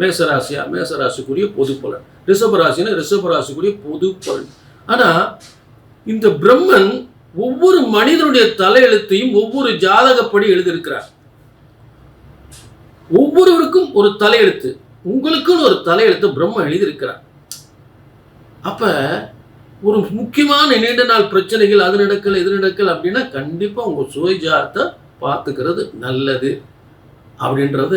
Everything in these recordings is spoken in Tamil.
மேசராசியா மேசராசிக்குரிய பொது பலன். ரிஷபராசினா ரிஷபராசிக்குரிய பொது பலன். ஆனா இந்த பிரம்மன் ஒவ்வொரு மனிதனுடைய தலையெழுத்தையும் ஒவ்வொரு ஜாதகப்படி எழுதியிருக்கிறார். ஒவ்வொருவருக்கும் ஒரு தலையெழுத்து உங்களுக்குன்னு ஒரு தலையெழுத்து பிரம்ம எழுதியிருக்கிறார். அப்ப ஒரு முக்கியமான நீண்ட நாள் பிரச்சனைகள் அது நடக்கல இது நடக்கல அப்படின்னா கண்டிப்பா உங்க சுயஜாரத்தை பார்த்துக்கிறது நல்லது அப்படின்றத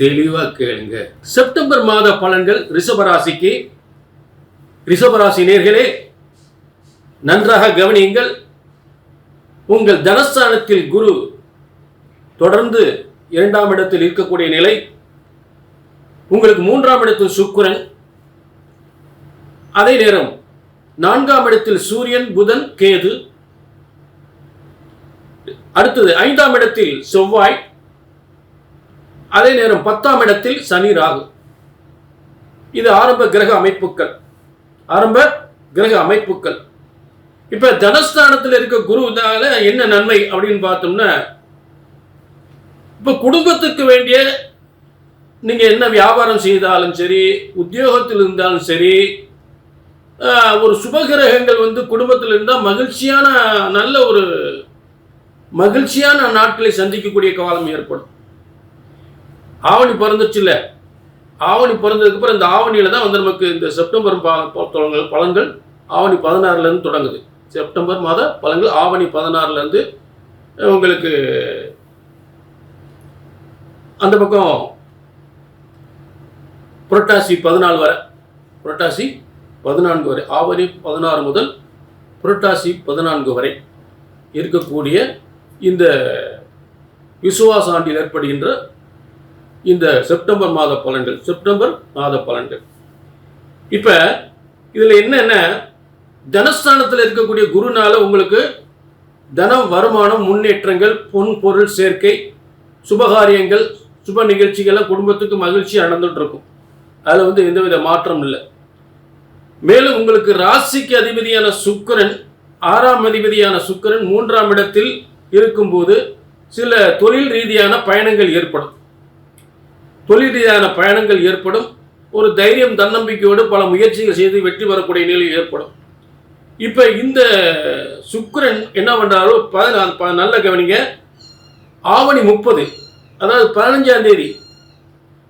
தெளிவாக கேளுங்க. செப்டம்பர் மாத பலன்கள் ரிஷபராசிக்கு. ரிஷபராசி நேர்களே நன்றாக கவனியுங்கள். உங்கள் தனஸ்தானத்தில் குரு தொடர்ந்து இரண்டாம் இடத்தில் இருக்கக்கூடிய நிலை. உங்களுக்கு மூன்றாம் இடத்தில் சுக்கிரன். அதே நேரம் நான்காம் இடத்தில் சூரியன் புதன் கேது. அடுத்தது ஐந்தாம் இடத்தில் செவ்வாய். அதே நேரம் பத்தாம் இடத்தில் சனி ராகு. இது ஆரம்ப கிரக அமைப்புகள். ஆரம்ப கிரக அமைப்புகள். இப்ப தனஸ்தானத்தில் இருக்க குருனால என்ன நன்மை அப்படின்னு பார்த்தோம்னா இப்ப குடும்பத்துக்கு வேண்டிய நீங்க என்ன வியாபாரம் செய்தாலும் சரி உத்தியோகத்தில் இருந்தாலும் சரி ஒரு சுபகிரகங்கள் வந்து குடும்பத்தில் இருந்தால் மகிழ்ச்சியான நல்ல ஒரு மகிழ்ச்சியான நாட்களை சந்திக்கக்கூடிய காலம் ஏற்படும். ஆவணி பிறந்துச்சுல்ல ஆவணி பிறந்ததுக்கு அப்புறம் இந்த ஆவணியில் தான் வந்து நமக்கு இந்த செப்டம்பர் ப- பழங்கள் பலன்கள் ஆவணி பதினாறுலேருந்து தொடங்குது. செப்டம்பர் மாத பலன்கள் ஆவணி பதினாறுலேருந்து உங்களுக்கு அந்த பக்கம் புரட்டாசி பதினாலு வரை புரட்டாசி பதினான்கு வரை ஆவணி பதினாறு முதல் புரட்டாசி பதினான்கு வரை இருக்கக்கூடிய இந்த விசுவாச ஆண்டில் ஏற்படுகின்ற இந்த செப்டம்பர் மாத பலன்கள் செப்டம்பர் மாத பலன்கள். இப்போ இதில் என்னென்ன தனஸ்தானத்தில் இருக்கக்கூடிய குருனால உங்களுக்கு தனம் வருமானம் முன்னேற்றங்கள் பொன் பொருள் சேர்க்கை சுபகாரியங்கள் சுப நிகழ்ச்சிகள்லாம் குடும்பத்துக்கு மகிழ்ச்சி நடந்துட்டு இருக்கும் அதில் வந்து எந்தவித மாற்றம் இல்லை. மேலும் உங்களுக்கு ராசிக்கு அதிபதியான சுக்கிரன் ஆறாம் அதிபதியான சுக்கிரன் மூன்றாம் இடத்தில் இருக்கும்போது சில தொழில் ரீதியான பயணங்கள் ஏற்படும். தொழில் ரீதியான பயணங்கள் ஏற்படும் ஒரு தைரியம் தன்னம்பிக்கையோடு பல முயற்சிகள் செய்து வெற்றி பெறக்கூடிய நிலை ஏற்படும். இப்போ இந்த சுக்கரன் என்ன பண்ணுறாரோ பதினாலு நல்ல கவனிங்க. ஆவணி முப்பது அதாவது பதினஞ்சாம் தேதி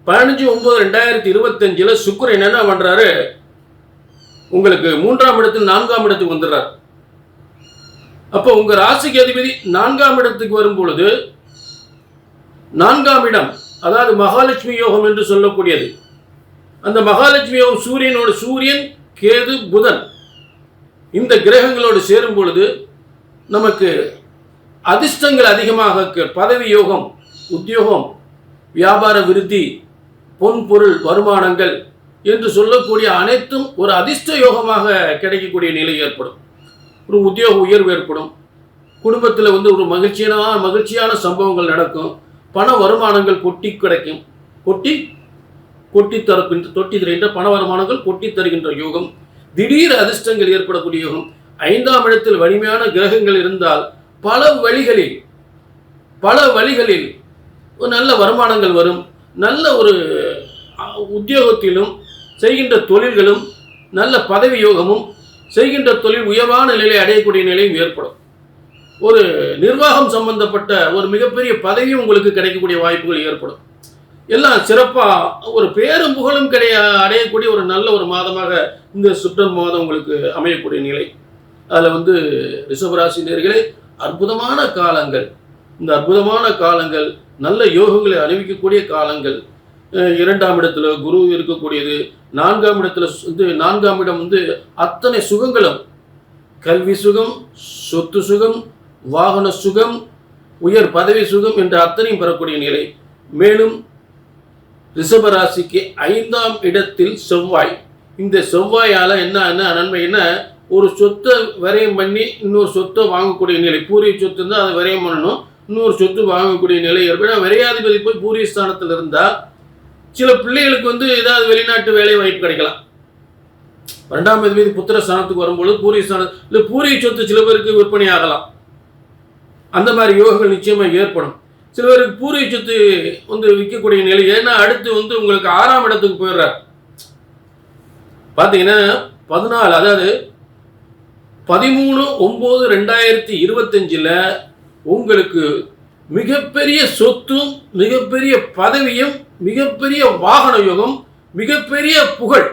பதினஞ்சு ஒன்பது ரெண்டாயிரத்தி இருபத்தஞ்சில் சுக்கரன் என்ன பண்ணுறாரு உங்களுக்கு மூன்றாம் இடத்தில் நான்காம் இடத்துக்கு வந்துடுறார். அப்போ உங்கள் ராசிக்கு அதிபதி நான்காம் இடத்துக்கு வரும் பொழுது நான்காம் இடம் அதாவது மகாலட்சுமி யோகம் என்று சொல்லக்கூடியது. அந்த மகாலட்சுமி யோகம் சூரியனோட சூரியன் கேது புதன் இந்த கிரகங்களோடு சேரும் பொழுது நமக்கு அதிர்ஷ்டங்கள் அதிகமாக பதவி யோகம் உத்தியோகம் வியாபார விருத்தி பொன் பொருள் வருமானங்கள் என்று சொல்லக்கூடிய அனைத்தும் ஒரு அதிர்ஷ்ட யோகமாக கிடைக்கக்கூடிய நிலை ஏற்படும். ஒரு உத்தியோக உயர்வு ஏற்படும். குடும்பத்தில் வந்து ஒரு மகிழ்ச்சியான மகிழ்ச்சியான சம்பவங்கள் நடக்கும். பண வருமானங்கள் கொட்டி கிடைக்கும். கொட்டி கொட்டி தரக்கின்ற தொட்டி தருகின்ற பண வருமானங்கள் கொட்டி தருகின்ற யோகம். திடீர் அதிர்ஷ்டங்கள் ஏற்படக்கூடிய யோகம். ஐந்தாம் இடத்தில் வலிமையான கிரகங்கள் இருந்தால் பல வழிகளில் பல வழிகளில் ஒரு நல்ல வருமானங்கள் வரும். நல்ல ஒரு உத்தியோகத்திலும் செய்கின்ற தொழில்களும் நல்ல பதவி யோகமும் செய்கின்ற தொழில் உயர்வான நிலையை அடையக்கூடிய நிலையும் ஏற்படும். ஒரு நிர்வாகம் சம்பந்தப்பட்ட ஒரு மிகப்பெரிய பதவியும் உங்களுக்கு கிடைக்கக்கூடிய வாய்ப்புகள் ஏற்படும். எல்லாம் சிறப்பாக ஒரு பேரும் புகழும் கிடை அடையக்கூடிய ஒரு நல்ல ஒரு மாதமாக இந்த சுற்றம் மாதம் உங்களுக்கு அமையக்கூடிய நிலை. அதில் வந்து ரிஷபராசி நேர்களே அற்புதமான காலங்கள். இந்த அற்புதமான காலங்கள் நல்ல யோகங்களை அணிவிக்கக்கூடிய காலங்கள். இரண்டாம் இடத்துல குரு இருக்கக்கூடியது நான்காம் இடத்துல வந்து நான்காம் இடம் வந்து அத்தனை சுகங்களும். கல்வி சுகம் சொத்து சுகம் வாகன சுகம் உயர் பதவி சுகம் என்ற அத்தனையும் பெறக்கூடிய நிலை. மேலும் ரிஷபராசிக்கு ஐந்தாம் இடத்தில் செவ்வாய். இந்த செவ்வாயால் என்ன என்ன நன்மை என்ன ஒரு சொத்தை விரயம் பண்ணி இன்னொரு சொத்தை வாங்கக்கூடிய நிலை. பூரிய சொத்து இருந்தால் அதை விரயம் பண்ணணும். இன்னொரு சொத்து வாங்கக்கூடிய நிலை ஏற்படும் விரையாதிபதி போய் பூரிய ஸ்தானத்தில் இருந்தால் சில பிள்ளைகளுக்கு வந்து ஏதாவது வெளிநாட்டு வேலை வாய்ப்பு கிடைக்கலாம். ரெண்டாம் அதிபதி புத்திர ஸ்தானத்துக்கு வரும்பொழுது பூரிய ஸ்தானம் இல்லை பூரிய சொத்து சில பேருக்கு விற்பனை ஆகலாம். அந்த மாதிரி யோகங்கள் நிச்சயமாக ஏற்படும். சில பேருக்கு பூர்வீக சொத்து வந்து விற்கக்கூடிய நிலை ஏன்னா அடுத்து வந்து உங்களுக்கு ஆறாம் இடத்துக்கு போயிடுறார். பார்த்தீங்கன்னா பதினாலு அதாவது பதிமூணு ஒம்பது ரெண்டாயிரத்தி இருபத்தஞ்சில் உங்களுக்கு மிகப்பெரிய சொத்தும் மிகப்பெரிய பதவியும் மிகப்பெரிய வாகன யோகம் மிகப்பெரிய புகழ்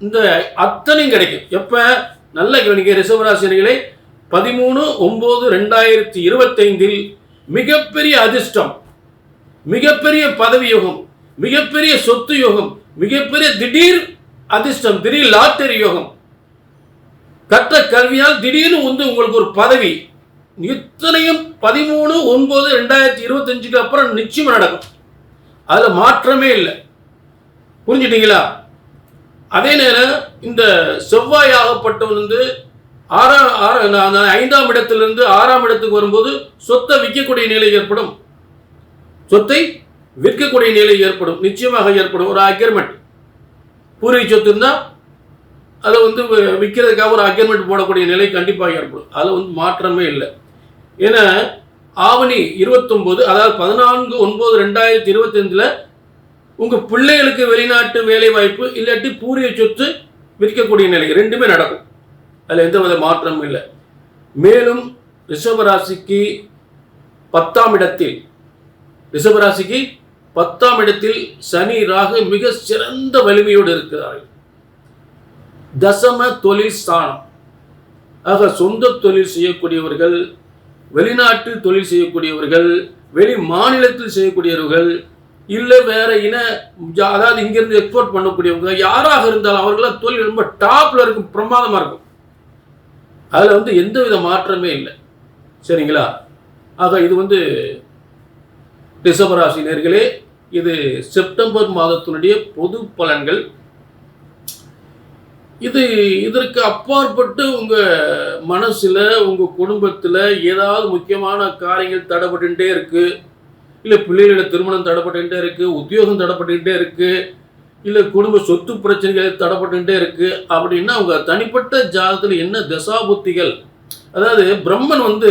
இந்த அத்தனையும் கிடைக்கும். எப்போ? நல்ல கவனிக்க ரிசவராசினிகளை பதிமூணு ஒம்பது ரெண்டாயிரத்தி இருபத்தைந்தில் மிகப்பெரிய அதிர்ஷ்டம் மிகப்பெரிய பதவி யோகம் மிகப்பெரிய சொத்து யோகம் மிகப்பெரிய திடீர் அதிர்ஷ்டம் திடீர் லாட்டரி யோகம். கற்ற கல்வியால் திடீர்னு வந்து உங்களுக்கு ஒரு பதவி. இத்தனையும் பதிமூணு ஒன்பது ரெண்டாயிரத்தி இருபத்தஞ்சுக்கு அப்புறம் நிச்சயம் நடக்கும். அதில் மாற்றமே இல்லை. புரிஞ்சுட்டீங்களா? அதே நேரம் இந்த செவ்வாய் ஆகப்பட்டவன் வந்து ஆறாம் ஆறு ஐந்தாம் இடத்திலிருந்து ஆறாம் இடத்துக்கு வரும்போது சொத்தை விற்கக்கூடிய நிலை ஏற்படும். சொத்தை விற்கக்கூடிய நிலை ஏற்படும். நிச்சயமாக ஏற்படும். ஒரு அக்ரிமெண்ட் பூர்வீக சொத்து இருந்தால் அதை வந்து விற்கிறதுக்காக ஒரு அக்ரிமெண்ட் போடக்கூடிய நிலை கண்டிப்பாக ஏற்படும். அதில் வந்து மாற்றமே இல்லை. ஏன்னா ஆவணி இருபத்தொம்போது அதாவது பதினான்கு ஒன்பது ரெண்டாயிரத்தி இருபத்தஞ்சில் உங்கள் பிள்ளைகளுக்கு வெளிநாட்டு வேலைவாய்ப்பு இல்லாட்டி பூரிய சொத்து விற்கக்கூடிய நிலை. ரெண்டுமே நடக்கும். அதில் எந்த வித மாற்றமும் இல்லை. மேலும் ரிஷபராசிக்கு பத்தாம் இடத்தில் ரிஷபராசிக்கு பத்தாம் இடத்தில் சனி ராகு மிக சிறந்த வலிமையோடு இருக்கிறார்கள். தசம தொழில் ஸ்தானம். ஆக சொந்த தொழில் செய்யக்கூடியவர்கள் வெளிநாட்டில் தொழில் செய்யக்கூடியவர்கள் வெளி மாநிலத்தில் செய்யக்கூடியவர்கள் இல்லை வேற இன அதாவது இங்கிருந்து எக்ஸ்போர்ட் பண்ணக்கூடியவங்க யாராக இருந்தாலும் அவர்களாம் தொழில் ரொம்ப டாப்ல இருக்கும் பிரமாதமா இருக்கும். அதில் வந்து எந்த வித மாற்றமே இல்லை. சரிங்களா? ஆக இது வந்து ரிஷபராசி நேர்களே இது செப்டம்பர் மாதத்தினுடைய பொது பலன்கள். இது இதற்கு அப்பாற்பட்டு உங்கள் மனசில் உங்கள் குடும்பத்தில் ஏதாவது முக்கியமான காரியங்கள் தடைப்பட்டுட்டே இருக்குது இல்லை பிள்ளைகளோட திருமணம் தடைப்பட்டுகிட்டே இருக்குது உத்தியோகம் தடைப்பட்டுட்டே இருக்குது இல்லை குடும்ப சொத்து பிரச்சனைகள் தடப்பட்டுகிட்டே இருக்கு அப்படின்னா அவங்க தனிப்பட்ட ஜாதகத்தில் என்ன தசாபுத்திகள்? அதாவது பிரம்மன் வந்து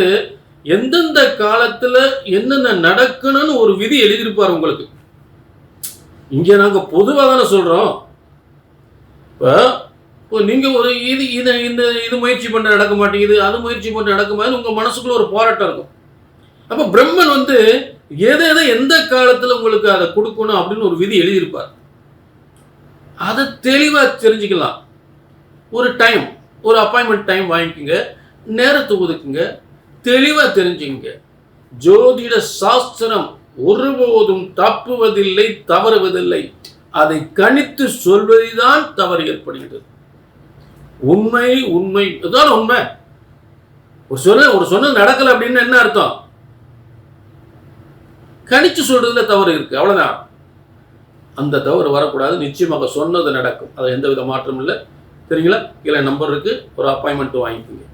எந்தெந்த காலத்தில் என்னென்ன நடக்கணும்னு ஒரு விதி எழுதியிருப்பார் உங்களுக்கு. இங்கே நாங்கள் பொதுவாக தானே சொல்கிறோம் இப்போ இப்போ நீங்கள் ஒரு இது இதை இந்த இது முயற்சி பண்ண நடக்க மாட்டேங்குது அது முயற்சி பண்ண நடக்க மாட்டேங்குது உங்கள் மனசுக்குள்ள ஒரு போராட்டம் இருக்கும். அப்போ பிரம்மன் வந்து எதை எதை எந்த காலத்தில் உங்களுக்கு அதை கொடுக்கணும் அப்படின்னு ஒரு விதி எழுதியிருப்பார். அதை தெளிவாக தெரிஞ்சுக்கலாம். ஒரு டைம் ஒரு அப்பாயின்மெண்ட் டைம் வாங்கிக்கோங்க. நேரத்தை ஒதுக்குங்க தெளிவாக தெரிஞ்சுங்க ஜோதிட சாஸ்திரம் ஒருபோதும் தப்புவதில்லை தவறுவதில்லை. அதை கணித்து சொல்வதுதான் தவறு ஏற்படுகிறது. உண்மை உண்மை. இதுதான் உண்மை. ஒரு சொன்ன ஒரு சொன்னது நடக்கல அப்படின்னு என்ன அர்த்தம்? கணிச்சு சொல்றதுல தவறு இருக்கு. அவ்வளவுதான். அந்த தவறு வரக்கூடாது. நிச்சயமாக சொன்னது நடக்கும். அது எந்த வித மாற்றமும் இல்லை. சரிங்களா? கீழே நம்பர் இருக்குது ஒரு அப்பாயின்மெண்ட் வாங்கிக்கோங்க.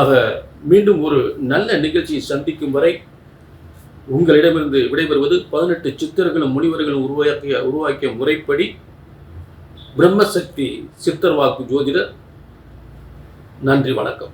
ஆக மீண்டும் ஒரு நல்ல நிகழ்ச்சியை சந்திக்கும் வரை உங்களிடமிருந்து விடைபெறுவது பதினெட்டு சித்தர்களும் முனிவர்களும் உருவாக்கிய உருவாக்கிய முறைப்படி பிரம்மசக்தி சித்தர் வாக்கு ஜோதிடர் நன்றி வணக்கம்.